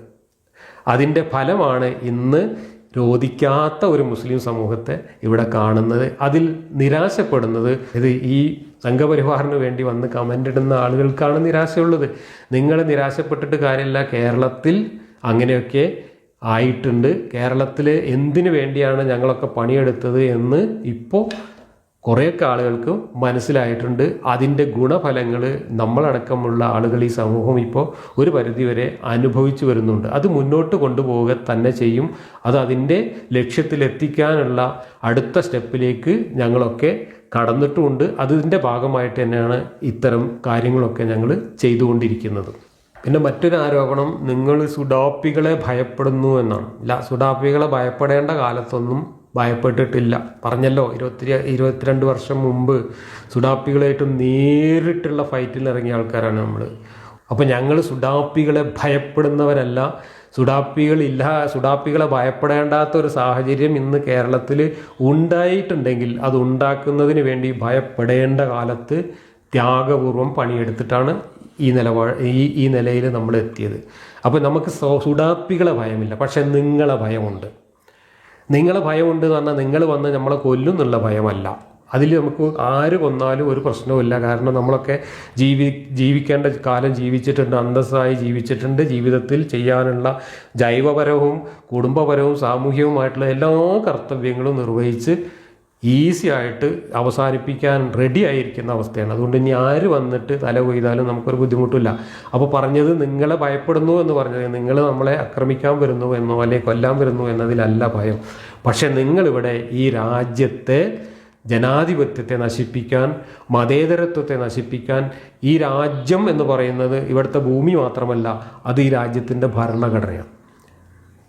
അതിന്റെ ഫലമാണ് ഇന്ന് രോധിക്കാത്ത ഒരു മുസ്ലിം സമൂഹത്തെ ഇവിടെ കാണുന്നത്. അതിൽ നിരാശപ്പെടുന്നത് ഇത് ഈ സംഘപരിവാറിന് വേണ്ടി വന്ന് കമന്റ് ഇടുന്ന ആളുകൾക്കാണ് നിരാശയുള്ളത്. നിങ്ങൾ നിരാശപ്പെട്ടിട്ട് കാര്യമില്ല. കേരളത്തിൽ അങ്ങനെയൊക്കെ ആയിട്ടുണ്ട്. കേരളത്തിൽ എന്തിനു വേണ്ടിയാണ് ഞങ്ങളൊക്കെ പണിയെടുത്തത് എന്ന് ഇപ്പോൾ കുറേയൊക്കെ ആളുകൾക്ക് മനസ്സിലായിട്ടുണ്ട്. അതിന്റെ ഗുണഫലങ്ങൾ നമ്മളടക്കമുള്ള ആളുകൾ ഈ സമൂഹം ഇപ്പോൾ ഒരു പരിധിവരെ അനുഭവിച്ചു വരുന്നുണ്ട്. അത് മുന്നോട്ട് കൊണ്ടുപോവുക തന്നെ ചെയ്യും. അത് അതിന്റെ ലക്ഷ്യത്തിലെത്തിക്കാനുള്ള അടുത്ത സ്റ്റെപ്പിലേക്ക് ഞങ്ങളൊക്കെ കടന്നിട്ടുമുണ്ട്. അതിന്റെ ഭാഗമായിട്ട് തന്നെയാണ് ഇത്തരം കാര്യങ്ങളൊക്കെ ഞങ്ങൾ ചെയ്തുകൊണ്ടിരിക്കുന്നത്. പിന്നെ മറ്റൊരു ആരോപണം നിങ്ങൾ സുഡാപ്പികളെ ഭയപ്പെടുന്നു എന്നാണ്. ഇല്ല സുഡാപ്പികളെ ഭയപ്പെടേണ്ട കാലത്തൊന്നും ഭയപ്പെട്ടിട്ടില്ല. പറഞ്ഞല്ലോ ഇരുപത്തി ഇരുപത്തിരണ്ട് വർഷം മുമ്പ് സുഡാപ്പികളായിട്ട് നേരിട്ടുള്ള ഫൈറ്റിൽ ഇറങ്ങിയ ആൾക്കാരാണ് നമ്മൾ അപ്പോൾ ഞങ്ങൾ സുഡാപ്പികളെ ഭയപ്പെടുന്നവരല്ല. സുഡാപ്പികളില്ല സുഡാപ്പികളെ ഭയപ്പെടേണ്ടാത്ത ഒരു സാഹചര്യം ഇന്ന് കേരളത്തിൽ ഉണ്ടായിട്ടുണ്ടെങ്കിൽ അത് ഉണ്ടാക്കുന്നതിന് വേണ്ടി ഭയപ്പെടേണ്ട കാലത്ത് ത്യാഗപൂർവം പണിയെടുത്തിട്ടാണ് ഈ നിലപാട് ഈ ഈ നിലയിൽ നമ്മൾ എത്തിയത്. അപ്പോൾ നമുക്ക് സുഡാപ്പികളെ ഭയമില്ല. പക്ഷേ നിങ്ങളെ ഭയമുണ്ട്. നിങ്ങളെ ഭയമുണ്ട് എന്ന് പറഞ്ഞാൽ നിങ്ങൾ വന്ന് നമ്മളെ കൊല്ലും എന്നുള്ള ഭയമല്ല. അതിൽ നമുക്ക് ആര് കൊന്നാലും ഒരു പ്രശ്നവുമില്ല കാരണം നമ്മളൊക്കെ ജീവി ജീവിക്കേണ്ട കാലം ജീവിച്ചിട്ടുണ്ട് അന്തസ്സായി ജീവിച്ചിട്ടുണ്ട്. ജീവിതത്തിൽ ചെയ്യാനുള്ള ജൈവപരവും കുടുംബപരവും സാമൂഹികവുമായിട്ടുള്ള എല്ലാ കർത്തവ്യങ്ങളും നിർവഹിച്ച് ഈസി ആയിട്ട് അവസാനിപ്പിക്കാൻ റെഡി ആയിരിക്കുന്ന അവസ്ഥയാണ്. അതുകൊണ്ട് ഇനി ആര് വന്നിട്ട് തല കൊയ്താലും നമുക്കൊരു ബുദ്ധിമുട്ടില്ല. അപ്പോൾ പറഞ്ഞത് നിങ്ങളെ ഭയപ്പെടുന്നു എന്ന് പറഞ്ഞത് നിങ്ങൾ നമ്മളെ ആക്രമിക്കാൻ വരുന്നു എന്നോ അല്ലെങ്കിൽ കൊല്ലാൻ വരുന്നു എന്നതിലല്ല ഭയം. പക്ഷേ നിങ്ങളിവിടെ ഈ രാജ്യത്തെ ജനാധിപത്യത്തെ നശിപ്പിക്കാൻ മതേതരത്വത്തെ നശിപ്പിക്കാൻ ഈ രാജ്യം എന്ന് പറയുന്നത് ഇവിടുത്തെ ഭൂമി മാത്രമല്ല അത് ഈ രാജ്യത്തിന്റെ ഭരണഘടനയാണ്.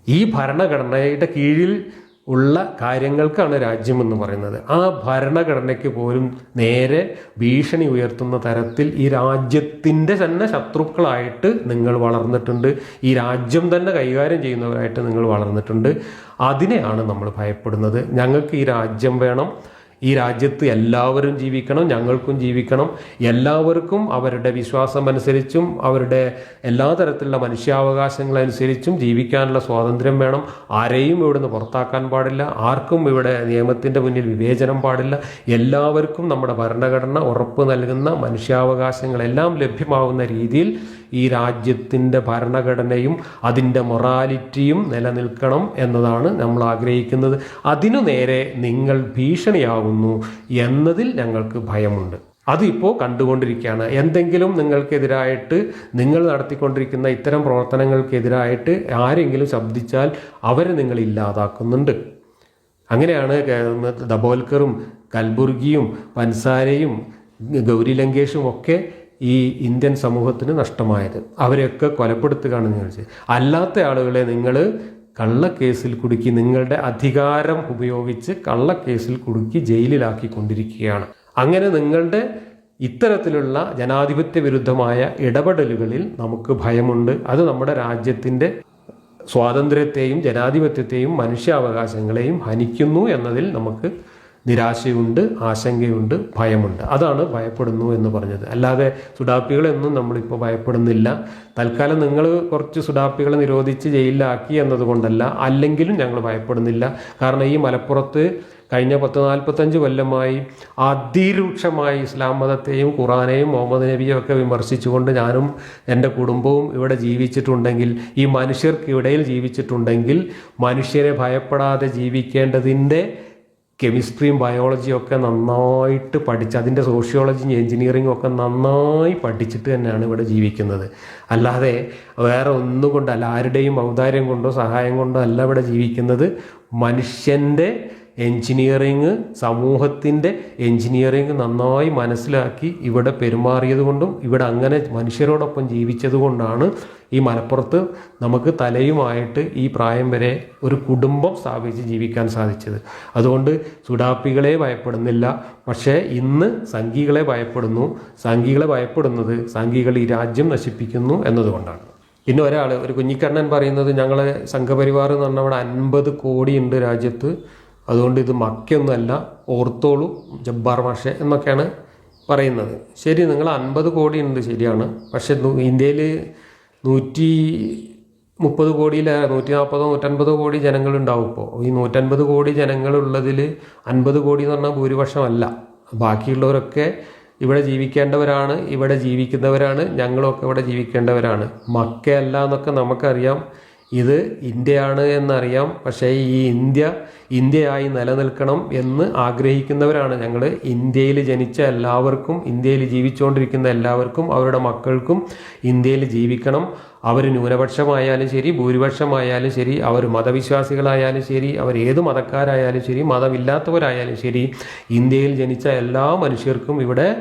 ഈ ഭരണഘടനയുടെ കീഴിൽ ഉള്ള കാര്യങ്ങൾക്കാണ് രാജ്യമെന്ന് പറയുന്നത്. ആ ഭരണഘടനയ്ക്ക് പോലും നേരെ ഭീഷണി ഉയർത്തുന്ന തരത്തിൽ ഈ രാജ്യത്തിന്റെ തന്നെ ശത്രുക്കളായിട്ട് നിങ്ങൾ വളർന്നിട്ടുണ്ട്. ഈ രാജ്യം തന്നെ കൈകാര്യം ചെയ്യുന്നവരായിട്ട് നിങ്ങൾ വളർന്നിട്ടുണ്ട്. അതിനെയാണ് നമ്മൾ ഭയപ്പെടുന്നത്. ഞങ്ങൾക്ക് ഈ രാജ്യം വേണം. ഈ രാജ്യത്ത് എല്ലാവരും ജീവിക്കണം ഞങ്ങൾക്കും ജീവിക്കണം. എല്ലാവർക്കും അവരുടെ വിശ്വാസം അനുസരിച്ചും അവരുടെ എല്ലാ തരത്തിലുള്ള മനുഷ്യാവകാശങ്ങളനുസരിച്ചും ജീവിക്കാനുള്ള സ്വാതന്ത്ര്യം വേണം. ആരെയും ഇവിടുന്ന് പുറത്താക്കാൻ പാടില്ല. ആർക്കും ഇവിടെ നിയമത്തിന്റെ മുന്നിൽ വിവേചനം പാടില്ല. എല്ലാവർക്കും നമ്മുടെ ഭരണഘടന ഉറപ്പ് നൽകുന്ന മനുഷ്യാവകാശങ്ങളെല്ലാം ലഭ്യമാവുന്ന രീതിയിൽ ഈ രാജ്യത്തിന്റെ ഭരണഘടനയും അതിന്റെ മൊറാലിറ്റിയും നിലനിൽക്കണം എന്നതാണ് നമ്മൾ ആഗ്രഹിക്കുന്നത്. അതിനു നേരെ നിങ്ങൾ ഭീഷണിയാകുന്നു എന്നതിൽ ഞങ്ങൾക്ക് ഭയമുണ്ട്. അതിപ്പോൾ കണ്ടുകൊണ്ടിരിക്കുകയാണ്. എന്തെങ്കിലും നിങ്ങൾക്കെതിരായിട്ട് നിങ്ങൾ നടത്തിക്കൊണ്ടിരിക്കുന്ന ഇത്തരം പ്രവർത്തനങ്ങൾക്കെതിരായിട്ട് ആരെങ്കിലും ശബ്ദിച്ചാൽ അവരെ നിങ്ങൾ ഇല്ലാതാക്കുന്നുണ്ട്. അങ്ങനെയാണ് ദബോൽക്കറും കൽബുർഗിയും പൻസാരയും ഗൗരി ലങ്കേഷും ഒക്കെ ഈ ഇന്ത്യൻ സമൂഹത്തിന് നഷ്ടമായത്. അവരെയൊക്കെ കൊലപ്പെടുത്തുകയാണ് നിങ്ങൾ അല്ലാത്ത ആളുകളെ നിങ്ങൾ കള്ളക്കേസിൽ കുടുക്കി നിങ്ങളുടെ അധികാരം ഉപയോഗിച്ച് കള്ളക്കേസിൽ കുടുക്കി ജയിലിലാക്കി കൊണ്ടിരിക്കുകയാണ് അങ്ങനെ നിങ്ങളുടെ ഇത്തരത്തിലുള്ള ജനാധിപത്യ വിരുദ്ധമായ ഇടപെടലുകളിൽ നമുക്ക് ഭയമുണ്ട്. അത് നമ്മുടെ രാജ്യത്തിന്റെ സ്വാതന്ത്ര്യത്തെയും ജനാധിപത്യത്തെയും മനുഷ്യാവകാശങ്ങളെയും ഹനിക്കുന്നു എന്നതിൽ നമുക്ക് നിരാശയുണ്ട് ആശങ്കയുണ്ട് ഭയമുണ്ട്. അതാണ് ഭയപ്പെടുന്നു എന്ന് പറഞ്ഞത്. അല്ലാതെ സുഡാപ്പികളെന്നും നമ്മളിപ്പോൾ ഭയപ്പെടുന്നില്ല. തൽക്കാലം നിങ്ങൾ കുറച്ച് സുഡാപ്പികളെ നിരോധിച്ച് ജയിലിലാക്കി എന്നതുകൊണ്ടല്ല അല്ലെങ്കിലും ഞങ്ങൾ ഭയപ്പെടുന്നില്ല. കാരണം ഈ മലപ്പുറത്ത് കഴിഞ്ഞ പത്ത് നാൽപ്പത്തഞ്ച് കൊല്ലമായി അതിരൂക്ഷമായി ഇസ്ലാം മതത്തെയും ഖുറാനെയും മുഹമ്മദ് നബിയും ഒക്കെ വിമർശിച്ചുകൊണ്ട് ഞാനും എന്റെ കുടുംബവും ഇവിടെ ജീവിച്ചിട്ടുണ്ടെങ്കിൽ ഈ മനുഷ്യർക്കിടയിൽ ജീവിച്ചിട്ടുണ്ടെങ്കിൽ മനുഷ്യരെ ഭയപ്പെടാതെ ജീവിക്കേണ്ടതിന്റെ കെമിസ്ട്രിയും ബയോളജിയും ഒക്കെ നന്നായിട്ട് പഠിച്ച് അതിന്റെ സോഷ്യോളജിയും എഞ്ചിനീയറിങ്ങും ഒക്കെ നന്നായി പഠിച്ചിട്ട് തന്നെയാണ് ഇവിടെ ജീവിക്കുന്നത്. അല്ലാതെ വേറെ ഒന്നുകൊണ്ടല്ല ആരുടെയും ഔദാര്യം കൊണ്ടോ സഹായം കൊണ്ടോ അല്ല ഇവിടെ ജീവിക്കുന്നത് മനുഷ്യന്റെ എൻജിനീയറിങ് സമൂഹത്തിന്റെ എൻജിനീയറിങ് നന്നായി മനസ്സിലാക്കി ഇവിടെ പെരുമാറിയത് കൊണ്ടും ഇവിടെ അങ്ങനെ മനുഷ്യരോടൊപ്പം ജീവിച്ചത് കൊണ്ടാണ് ഈ മലപ്പുറത്ത് നമുക്ക് തലയുമായിട്ട് ഈ പ്രായം വരെ ഒരു കുടുംബം സ്ഥാപിച്ച് ജീവിക്കാൻ സാധിച്ചത്. അതുകൊണ്ട് സുഡാപ്പികളെ ഭയപ്പെടുന്നില്ല. പക്ഷേ ഇന്ന് സംഘികളെ ഭയപ്പെടുന്നു. സംഘികളെ ഭയപ്പെടുന്നത് സംഘികൾ ഈ രാജ്യം നശിപ്പിക്കുന്നു എന്നതുകൊണ്ടാണ്. പിന്നെ ഒരാൾ ഒരു കുഞ്ഞിക്കണ്ണൻ പറയുന്നത് ഞങ്ങളെ സംഘപരിവാർ എന്ന് പറഞ്ഞാൽ അവിടെ അൻപത് കോടി ഉണ്ട് രാജ്യത്ത്. അതുകൊണ്ട് ഇത് മക്കയൊന്നുമല്ല ഓർത്തോളൂ ജബ്ബാർ മാഷെ എന്നൊക്കെയാണ് പറയുന്നത്. ശരി നിങ്ങൾ അൻപത് കോടി ഉണ്ട് ശരിയാണ്. പക്ഷെ ഇന്ത്യയിൽ നൂറ്റി മുപ്പത് കോടിയിലെ നൂറ്റി നാൽപ്പതോ നൂറ്റൻപതോ കോടി ജനങ്ങളുണ്ടാവും ഇപ്പോൾ ഈ നൂറ്റൻപത് കോടി ജനങ്ങളുള്ളതിൽ അൻപത് കോടി എന്ന് പറഞ്ഞാൽ ഭൂരിപക്ഷമല്ല. ബാക്കിയുള്ളവരൊക്കെ ഇവിടെ ജീവിക്കേണ്ടവരാണ് ഇവിടെ ജീവിക്കുന്നവരാണ് ഞങ്ങളൊക്കെ ഇവിടെ ജീവിക്കേണ്ടവരാണ്. മക്കയല്ല എന്നൊക്കെ നമുക്കറിയാം. ഇത് ഇന്ത്യയാണ് എന്നറിയാം. പക്ഷേ ഈ ഇന്ത്യ ഇന്ത്യയായി നിലനിൽക്കണം എന്ന് ആഗ്രഹിക്കുന്നവരാണ്. ഞങ്ങൾ ഇന്ത്യയിൽ ജനിച്ച എല്ലാവർക്കും ഇന്ത്യയിൽ ജീവിച്ചുകൊണ്ടിരിക്കുന്ന എല്ലാവർക്കും അവരുടെ മക്കൾക്കും ഇന്ത്യയിൽ ജീവിക്കണം. അവർ ന്യൂനപക്ഷമായാലും ശരി ഭൂരിപക്ഷമായാലും ശരി അവർ മതവിശ്വാസികളായാലും ശരി അവർ ഏത് മതക്കാരായാലും ശരി മതമില്ലാത്തവരായാലും ശരി ഇന്ത്യയിൽ ജനിച്ച എല്ലാ മനുഷ്യർക്കും ഇവിടെ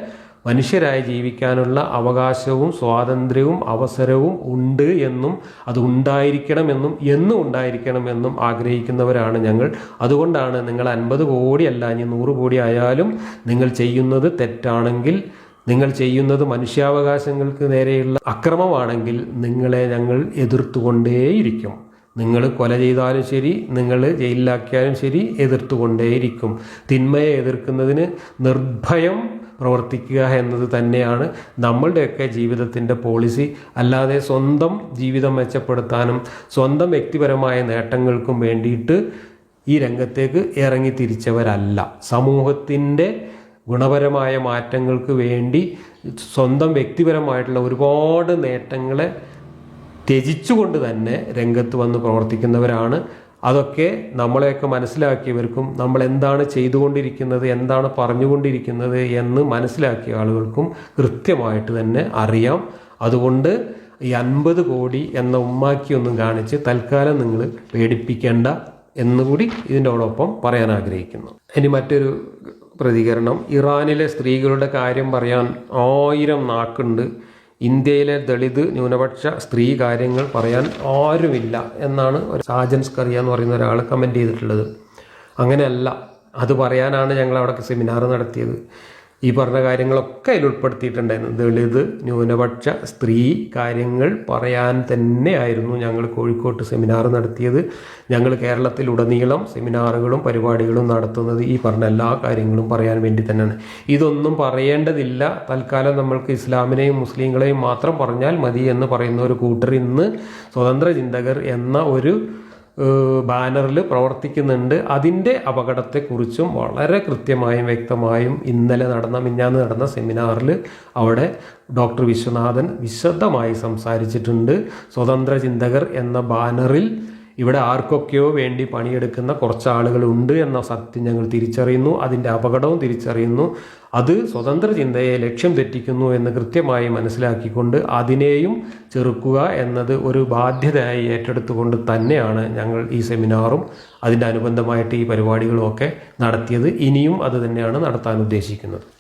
മനുഷ്യരായി ജീവിക്കാനുള്ള അവകാശവും സ്വാതന്ത്ര്യവും അവസരവും ഉണ്ട് എന്നും അത് ഉണ്ടായിരിക്കണമെന്നും എന്നും ഉണ്ടായിരിക്കണമെന്നും ആഗ്രഹിക്കുന്നവരാണ് ഞങ്ങൾ. അതുകൊണ്ടാണ് നിങ്ങൾ അൻപത് കോടിയല്ല ഇനി നൂറ് കോടി ആയാലും നിങ്ങൾ ചെയ്യുന്നത് തെറ്റാണെങ്കിൽ നിങ്ങൾ ചെയ്യുന്നത് മനുഷ്യാവകാശങ്ങൾക്ക് നേരെയുള്ള അക്രമമാണെങ്കിൽ നിങ്ങളെ ഞങ്ങൾ എതിർത്തുകൊണ്ടേയിരിക്കും. നിങ്ങൾ കൊല ചെയ്താലും ശരി നിങ്ങൾ ജയിലിലാക്കിയാലും ശരി എതിർത്തുകൊണ്ടേയിരിക്കും. തിന്മയെ എതിർക്കുന്നതിന് നിർഭയം പ്രവർത്തിക്കുക എന്നത് തന്നെയാണ് നമ്മളുടെയൊക്കെ ജീവിതത്തിന്റെ പോളിസി. അല്ലാതെ സ്വന്തം ജീവിതം മെച്ചപ്പെടുത്താനും സ്വന്തം വ്യക്തിപരമായ നേട്ടങ്ങൾക്കും വേണ്ടിയിട്ട് ഈ രംഗത്തേക്ക് ഇറങ്ങി തിരിച്ചവരല്ല സമൂഹത്തിന്റെ ഗുണപരമായ മാറ്റങ്ങൾക്ക് വേണ്ടി സ്വന്തം വ്യക്തിപരമായിട്ടുള്ള ഒരുപാട് നേട്ടങ്ങളെ ത്യജിച്ചുകൊണ്ട് തന്നെ രംഗത്ത് വന്ന് പ്രവർത്തിക്കുന്നവരാണ് അതൊക്കെ നമ്മളെയൊക്കെ മനസ്സിലാക്കിയവർക്കും നമ്മൾ എന്താണ് ചെയ്തുകൊണ്ടിരിക്കുന്നത് എന്താണ് പറഞ്ഞുകൊണ്ടിരിക്കുന്നത് എന്ന് മനസ്സിലാക്കിയ ആളുകൾക്കും കൃത്യമായിട്ട് തന്നെ അറിയാം. അതുകൊണ്ട് ഈ അൻപത് കോടി എന്ന ഉമ്മാക്കിയൊന്നും കാണിച്ച് തൽക്കാലം നിങ്ങൾ പേടിപ്പിക്കേണ്ട എന്നുകൂടി ഇതിനോടൊപ്പം പറയാൻ ആഗ്രഹിക്കുന്നു. ഇനി മറ്റൊരു പ്രതികരണം. ഇറാനിലെ സ്ത്രീകളുടെ കാര്യം പറയാൻ ആയിരം നാക്കുണ്ട്. ഇന്ത്യയിലെ ദളിത് ന്യൂനപക്ഷ സ്ത്രീ കാര്യങ്ങൾ പറയാൻ ആരുമില്ല എന്നാണ് ഒരു സാജൻ കറിയ എന്ന് പറയുന്ന ഒരാൾ കമന്റ് ചെയ്തിട്ടുള്ളത്. അങ്ങനെയല്ല. അത് പറയാനാണ് ഞങ്ങൾ അവിടെ സെമിനാർ നടത്തിയത്. ഈ പറഞ്ഞ കാര്യങ്ങളൊക്കെ അതിൽ ഉൾപ്പെടുത്തിയിട്ടുണ്ടായിരുന്നു. ദളിത് ന്യൂനപക്ഷ സ്ത്രീ കാര്യങ്ങൾ പറയാൻ തന്നെയായിരുന്നു ഞങ്ങൾ കോഴിക്കോട്ട് സെമിനാർ നടത്തിയത്. ഞങ്ങൾ കേരളത്തിലുടനീളം സെമിനാറുകളും പരിപാടികളും നടത്തുന്നത് ഈ പറഞ്ഞ എല്ലാ കാര്യങ്ങളും പറയാൻ വേണ്ടി തന്നെയാണ്. ഇതൊന്നും പറയേണ്ടതില്ല. തൽക്കാലം നമ്മൾക്ക് ഇസ്ലാമിനെയും മുസ്ലിങ്ങളെയും മാത്രം പറഞ്ഞാൽ മതി എന്ന് പറയുന്ന ഒരു കൂട്ടർ ഇന്ന് സ്വതന്ത്ര ചിന്തകർ എന്ന ഒരു ബാനറിൽ പ്രവർത്തിക്കുന്നുണ്ട്. അതിന്റെ അപകടത്തെക്കുറിച്ചും വളരെ കൃത്യമായും വ്യക്തമായും ഇന്നലെ നടന്ന മിഞ്ഞാന്ന് നടന്ന സെമിനാറിൽ അവിടെ ഡോക്ടർ വിശ്വനാഥൻ വിശദമായി സംസാരിച്ചിട്ടുണ്ട്. സ്വതന്ത്ര ചിന്തകർ എന്ന ബാനറിൽ ഇവിടെ ആർക്കൊക്കെയോ വേണ്ടി പണിയെടുക്കുന്ന കുറച്ച് ആളുകളുണ്ട് എന്ന സത്യം ഞങ്ങൾ തിരിച്ചറിയുന്നു. അതിന്റെ അപകടവും തിരിച്ചറിയുന്നു. അത് സ്വതന്ത്ര ചിന്തയെ ലക്ഷ്യം തെറ്റിക്കുന്നു എന്ന് കൃത്യമായി മനസ്സിലാക്കിക്കൊണ്ട് അതിനെയും ചെറുക്കുക എന്നത് ഒരു ബാധ്യതയായി ഏറ്റെടുത്തുകൊണ്ട് തന്നെയാണ് ഞങ്ങൾ ഈ സെമിനാറും അതിന്റെ അനുബന്ധമായിട്ട് ഈ പരിപാടികളും ഒക്കെ നടത്തിയത്. ഇനിയും അത് തന്നെയാണ് നടത്താൻ ഉദ്ദേശിക്കുന്നത്.